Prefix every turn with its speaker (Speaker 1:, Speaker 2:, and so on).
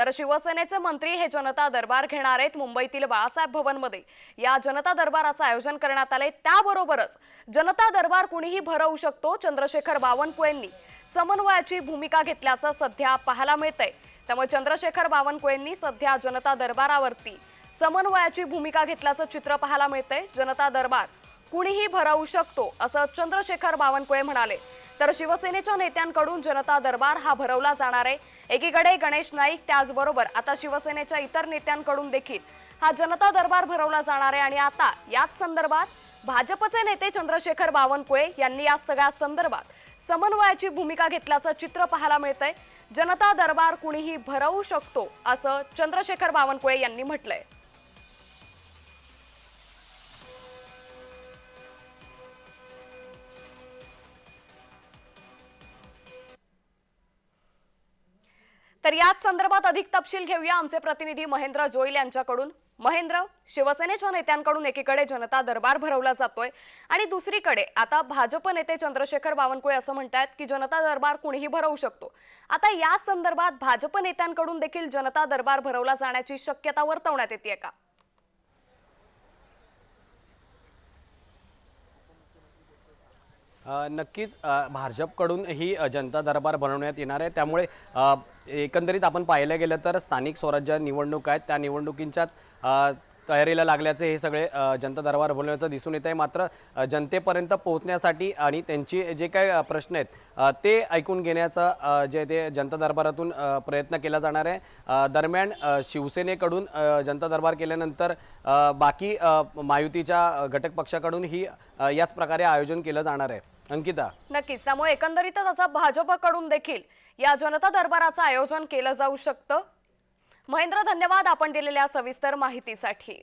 Speaker 1: तर शिवसेनेचे मंत्री हे जनता दरबार घेणार आहेत मुंबईतील बाळासाहेब भवनमध्ये. या जनता दरबाराचं आयोजन करण्यात आले त्याबरोबरच जनता दरबार कुणीही भरवू शकतो? चंद्रशेखर बावनकुळेंनी समन्वयाची भूमिका घेतल्याचं सध्या पाहायला मिळतंय. त्यामुळे चंद्रशेखर बावनकुळेंनी सध्या जनता दरबारावरती समन्वयाची भूमिका घेतल्याचं चित्र पाहायला मिळतंय. जनता दरबार कुणीही भरवू शकतो? असं चंद्रशेखर बावनकुळे म्हणाले. तर शिवसेनेच्या नेत्यांकडून जनता दरबार हा भरवला जाणार आहे. एकीकडे गणेश नाईक त्याचबरोबर आता शिवसेनेच्या इतर नेत्यांकडून देखील हा जनता दरबार भरवला जाणार आहे. आणि आता याच संदर्भात भाजपचे नेते चंद्रशेखर बावनकुळे यांनी या सगळ्या संदर्भात समन्वयाची भूमिका घेतल्याचं चित्र पाहायला मिळतंय. जनता दरबार कुणीही भरवू शकतो असं चंद्रशेखर बावनकुळे यांनी म्हटलंय. तर याच संदर्भात अधिक तपशील घेऊया. आमचे प्रतिनिधी महेंद्र जोईल यांच्याकडून. महेंद्र शिवसेनेच्या नेत्यांकडून एकीकडे जनता दरबार भरवला जातोय. आणि दुसरीकडे आता भाजप नेते चंद्रशेखर बावनकुळे असं म्हणतायत की जनता दरबार कुणीही भरवू शकतो. आता या संदर्भात भाजप नेत्यांकडून देखील जनता दरबार भरवला जाण्याची शक्यता वर्तवण्यात येते का?
Speaker 2: नक्कीच भाजपकडून ही जनता दरबार बनवण्यात येणार आहे. त्यामुळे एकंदरीत आपण पाहायला गेलं तर स्थानिक स्वराज्य निवडणूक आहेत. त्या निवडणुकींच्याच तयारीला लागल्याचे हे सगळे जनता दरबार बोलण्याचं दिसून येत आहे मात्र जनतेपर्यंत पोहोचण्यासाठी आणि त्यांचे जे काही प्रश्न आहेत ते ऐकून घेण्याचा जे ते जनता दरबारातून प्रयत्न केला जाणार आहे. दरम्यान शिवसेनेकडून जनता दरबार केल्यानंतर बाकी मायुतीच्या महायुतीच्या घटक पक्षाकडून ही याच प्रकारे आयोजन केलं जाणार आहे. अंकिता?
Speaker 1: नक्कीच. त्यामुळे एकंदरीतच आता भाजपकडून देखील या जनता दरबाराचं आयोजन केलं जाऊ शकतं. महेंद्र धन्यवाद आपण दिलेल्या सविस्तर माहितीसाठी.